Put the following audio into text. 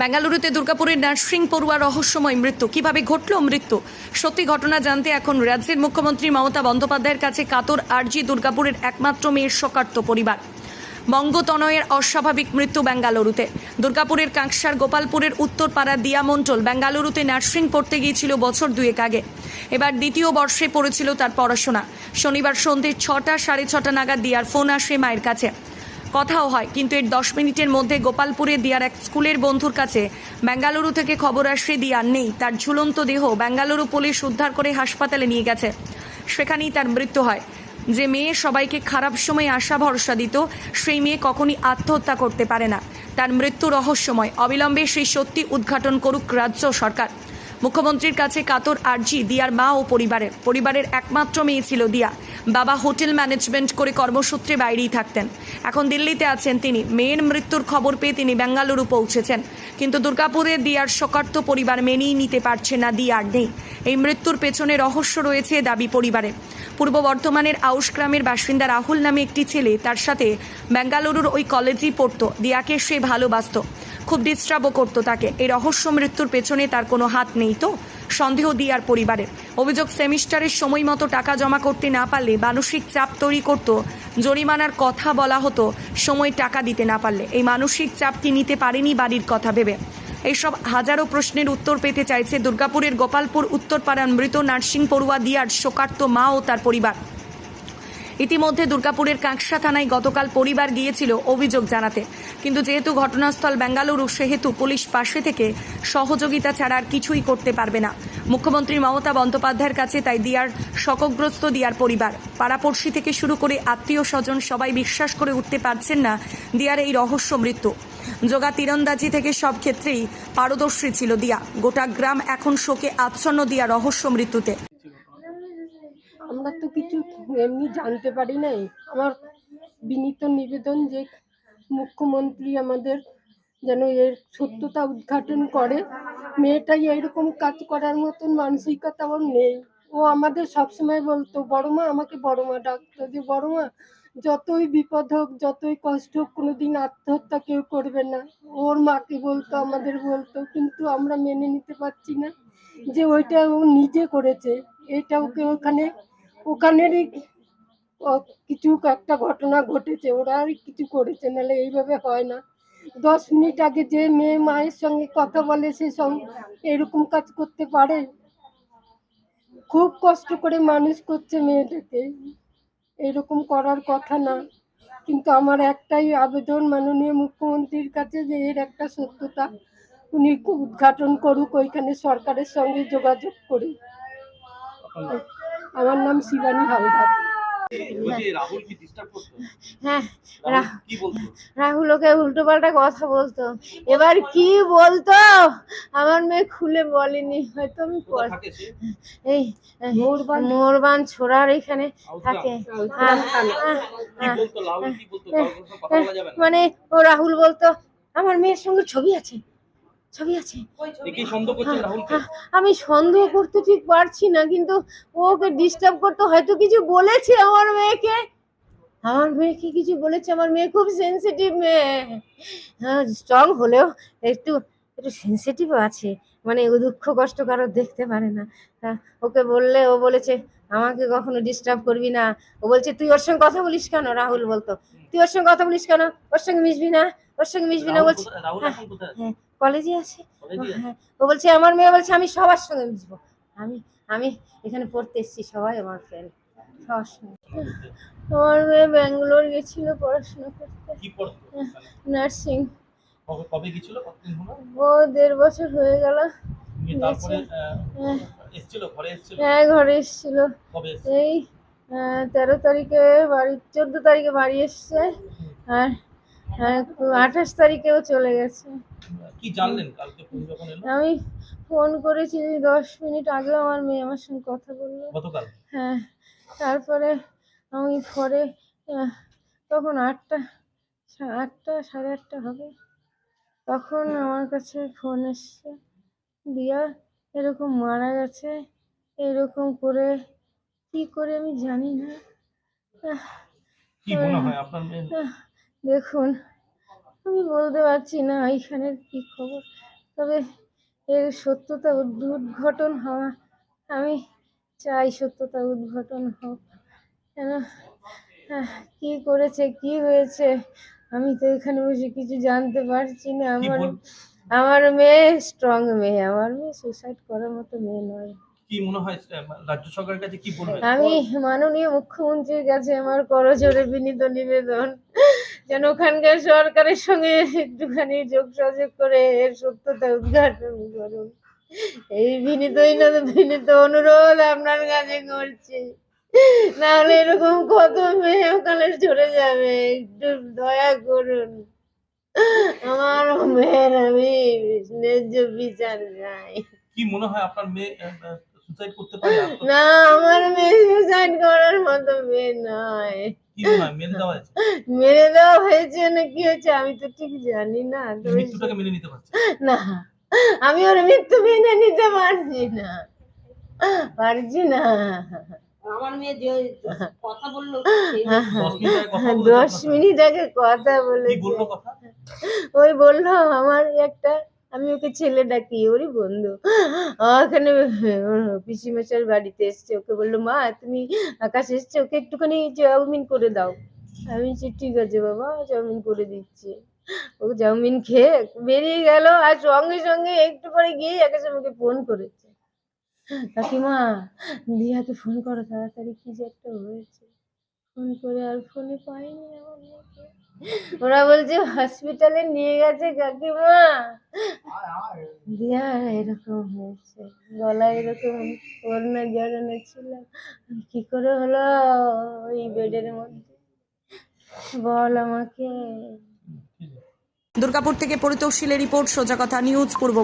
বেঙ্গালুরুতে দুর্গাপুরের নার্সিং পড়ুয়া রহস্যময় মৃত্যু। কীভাবে ঘটল মৃত্যু? সত্যি ঘটনা জানতে এখন রাজ্যের মুখ্যমন্ত্রী মমতা বন্দ্যোপাধ্যায়ের কাছে কাতর আরজি দুর্গাপুরের একমাত্র মেয়ের শকার্ত পরিবার। বঙ্গতনয়ের অস্বাভাবিক মৃত্যু বেঙ্গালুরুতে। দুর্গাপুরের কাঁকসার গোপালপুরের উত্তরপাড়া দিয়া মণ্ডল বেঙ্গালুরুতে নার্সিং পড়তে গিয়েছিল বছর দুয়েক আগে। এবার দ্বিতীয় বর্ষে পড়েছিল তার পড়াশোনা। শনিবার সন্ধ্যে ছটা, সাড়ে ছটা নাগাদ দিয়ার ফোন আসে মায়ের কাছে। কথাও হয়, কিন্তু এর দশ মিনিটের মধ্যে গোপালপুরে দিয়ার এক স্কুলের বন্ধুর কাছে বেঙ্গালুরু থেকে খবর আসে দিয়ার নেই। তার ঝুলন্ত দেহ বেঙ্গালুরু পুলিশ উদ্ধার করে হাসপাতালে নিয়ে গেছে। সেখানেই তার মৃত্যু হয়। যে মেয়ে সবাইকে খারাপ সময় আশা ভরসা দিত, সেই মেয়ে কখনই আত্মহত্যা করতে পারে না। তার মৃত্যু রহস্যময়। অবিলম্বে সেই সত্যি উদ্ঘাটন করুক রাজ্য সরকার। মুখ্যমন্ত্রীর কাছে কাতর আর্জি দিয়ার মা ও পরিবারের পরিবারের একমাত্র মেয়ে ছিল দিয়া। বাবা হোটেল ম্যানেজমেন্ট করে কর্মসূত্রে বাইরেই থাকতেন। এখন দিল্লিতে আছেন তিনি। মেয়ের মৃত্যুর খবর পেয়ে তিনি বেঙ্গালুরু পৌঁছেছেন। কিন্তু দুর্গাপুরে দিয়ার শকার্ত পরিবার মেনেই নিতে পারছে না দিয়ার নেই। এই মৃত্যুর পেছনে রহস্য রয়েছে দাবি পরিবারে। পূর্ব বর্ধমানের আউশ গ্রামের বাসিন্দা রাহুল নামে একটি ছেলে। তার সাথে বেঙ্গালুরুর ওই কলেজেই পড়তো। দিয়াকে সে ভালোবাসতো। খুব ডিস্টার্বও করতো তাকে। এই রহস্য মৃত্যুর পেছনে তার কোনো হাত নেই তো? সন্দেহ দিয়ার পরিবারের। অভিযোগ, সেমিস্টারের সময় মতো টাকা জমা করতে না পারলে, মানসিক চাপ তৈরি করত। জরিমানার কথা বলা হতো, সময় টাকা দিতে না পারলে। এই মানসিক চাপটি নিতে পারেনি বাড়ির কথা ভেবে। এইসব হাজারো প্রশ্নের উত্তর পেতে চাইছে দুর্গাপুরের গোপালপুর, উত্তরপাড়ার মৃত নার্সিং পড়ুয়া দিয়ার শোকার্ত মা ও তার পরিবার। ইতিমধ্যে দুর্গাপুরের কাঁকসা থানায় গতকাল পরিবার গিয়েছিল অভিযোগ জানাতে। কিন্তু যেহেতু ঘটনাস্থল বেঙ্গালুরু, সেহেতু পুলিশ পাশে থেকে সহযোগিতা ছাড়া আর কিছুই করতে পারবে না। মুখ্যমন্ত্রী মমতা বন্দ্যোপাধ্যায়ের কাছে তাই দিয়ার শকগ্রস্ত দিয়ার পরিবার। পাড়াপড়শি থেকে শুরু করে আত্মীয় স্বজন সবাই বিশ্বাস করে উঠতে পারছেন না দিয়ার এই রহস্য মৃত্যু। যোগা তীরন্দাজি থেকে সব ক্ষেত্রেই পারদর্শী ছিল দিয়া। গোটা গ্রাম এখন শোকে আচ্ছন্ন দিয়া রহস্য মৃত্যুতে। আমরা তো কিছু এমনি জানতে পারি নাই। আমার বিনীত নিবেদন যে মুখ্যমন্ত্রী আমাদের যেন এর সত্যতা উদ্ঘাটন করে। মেয়েটাই এরকম কাজ করার মতন মানসিকতা ওর নেই। ও আমাদের সবসময় বলতো, বড় মা, আমাকে বড় মা ডাকতো যে, বড় মা, যতই বিপদ হোক, যতই কষ্ট হোক, কোনোদিন আত্মহত্যা কেউ করবে না। ওর মাকে বলতো, আমাদের বলতো, কিন্তু আমরা মেনে নিতে পারছি না যে ওইটা ও নিজে করেছে। এটা ওকে ওখানে ওখানেরই কিছু একটা ঘটনা ঘটেছে, ওরা আর কিছু করেছে, নাহলে এইভাবে হয় না। দশ মিনিট আগে যে মেয়ে মায়ের সঙ্গে কথা বলে, সে এরকম কাজ করতে পারে? খুব কষ্ট করে মানুষ করছে মেয়েটাকে। এরকম করার কথা না। কিন্তু আমার একটাই আবেদন মাননীয় মুখ্যমন্ত্রীর কাছে যে এর একটা সত্যতা উনি উদ্ঘাটন করুক, ওইখানে সরকারের সঙ্গে যোগাযোগ করে আমার নাম শিবানী হালদার। রাহুল কি ডিস্টার্ব করতো? হ্যাঁ রাহুল রা- কি বলতো? রাহুল ওকে উল্টো পাল্টা কথা বলতো। এবার কি বলতো? আমার মেয়ে খুলে বলেনি হয়তো আমি এই মোরবান। ছোড়ার এখানে থাকে। হ্যাঁ, হ্যাঁ, হ্যাঁ। মানে ও রাহুল বলতো আমার মেয়ের সঙ্গে ছবি আছে। ছবি আছে। দেখেই সন্দেহ করছেন রাহুলকে? হ্যাঁ, আমি সন্দেহ করতে ঠিক পারছি না কিন্তু ও ওকে ডিস্টার্ব করতে হয়তো কিছু বলেছে আমার মেয়েকে। আমার মেয়েকে কিছু বলেছে আমার মেয়ে খুব সেনসিটিভ মেয়ে। হ্যাঁ স্ট্রং হলেও একটু একটু সেনসিটিভ আছে। মানে ও দুঃখ কষ্ট কারও দেখতে পারে না। হ্যাঁ, ওকে বললে ও বলেছে আমাকে কখনো ডিস্টার্ব করবি না। ও বলছে তুই ওর সঙ্গে কথা বলিস কেন? রাহুল বলতো তুই ওর সঙ্গে কথা বলিস কেন? ওর সঙ্গে মিশবি না? ওর সঙ্গে মিশবি না? বলছে আছে? হ্যাঁ কলেজে আছে। হ্যাঁ ও বলছে আমার মেয়ে বলছে আমি সবার সঙ্গে মিশবো। আমি আমি এখানে পড়তে এসেছি সবাই আমার ফ্রেন্ড সবার সঙ্গে। আমার মেয়ে ব্যাঙ্গালোর গেছিল পড়াশোনা করতে। নার্সিং। কবে কবে গেছিল? ও দেড় বছর হয়ে গেল। হ্যাঁ। ঘরে এসেছিল? হ্যাঁ ঘরে এসেছিল? এই তেরো তারিখে বাড়ি চোদ্দ তারিখে বাড়ি এসছে। আর আঠাশ তারিখেও চলে গেছে। কি জানলেন কালকে ফোন যখন এলো? আমি ফোন করেছি দশ মিনিট আগেও আমার মেয়ে আমার সঙ্গে কথা বলল। গতকাল? হ্যাঁ তারপরে আমি পরে তখন আটটা আটটা সাড়ে আটটা হবে। তখন আমার কাছে ফোন এসছে দিয়া এরকম মারা গেছে এরকম করে কি করে আমি জানি না। কি মনে হয় আপনার দেখুন আমি বলতে পারছি না এইখানের কি খবর। তবে এর সত্যতা উদ্- উদ্ঘাটন হওয়া আমি চাই সত্যতা উদ্ঘাটন হোক। কেন? কি করেছে কি হয়েছে আমি তো এখানে বসে কিছু জানতে পারছি না। আমার আমার মেয়ে স্ট্রং মেয়ে আমার মেয়ে সুসাইড করার মতো মেয়ে নয়। কি মনে হয় রাজ্য সরকারের কাছে কি বলবেন? আমি মাননীয় মুখ্যমন্ত্রীর কাছে আমার করজোরে বিনীত নিবেদন যেন ওখানকার সরকারের সঙ্গে একটুখানি যোগসাযোগ করে এর সত্যতা উদ্ঘাটন করুন। এই বিনীত বিনীত অনুরোধ আপনার কাছে করছি। নাহলে এরকম কত মেয়ে ওখানে চলে যাবে একটু দয়া করুন। আমার মেয়ের আমি ন্যায্য বিচার চাই। কি মনে হয় আপনার মেয়ে সুসাইড করতে পারে? না আমার মেয়ে সুসাইড করার মতো মেয়ে নয়। কি মনে মেনে দেওয়া আছে মেরে দেওয়া হয়েছে না কি হয়েছে আমি তো ঠিক জানি না মেনে নিতে পারছে? না আমি ওর মৃত্যু মেনে নিতে পারছি না পারছি না। আমার মেয়ে যে কথা বলল দশ মিনিট আগে কথা বলে দশ মিনিট আগে কথা বলল কথা? ওই বলল আমার একটা আমি ওকে ছেলে ডাকি, ওরই বন্ধু। ওখানে ওর পিসিমাচার বাড়িতে এসছে, ওকে বলল, মা, তুমি আকাশ এসছে, ওকে একটুখানি চাউমিন করে দাও। আমি ঠিক আছে বাবা, চাউমিন করে দিচ্ছি। ও চাউমিন খেয়ে বেরিয়ে গেল আর সঙ্গে সঙ্গে একটু পরে গিয়ে আকাশ আমাকে ফোন করেছে। কাকিমা, দিয়াকে ফোন করো, তাড়াতাড়ি কি যে একটা হয়েছে। ফোন করে আর ফোনে পাইনি আমার মেয়েকে। ওরা বলছে, হসপিটালে নিয়ে গেছে কাকিমা। দিয়া এরকম হয়েছে, গলা এরকম করোনা জড়ানো ছিল। কি করে হলো ওই বেডের মধ্যে? বল আমাকে। দুর্গাপুর থেকে পরিতোষীলের রিপোর্ট, সোজা কথা, নিউজ পূর্ব।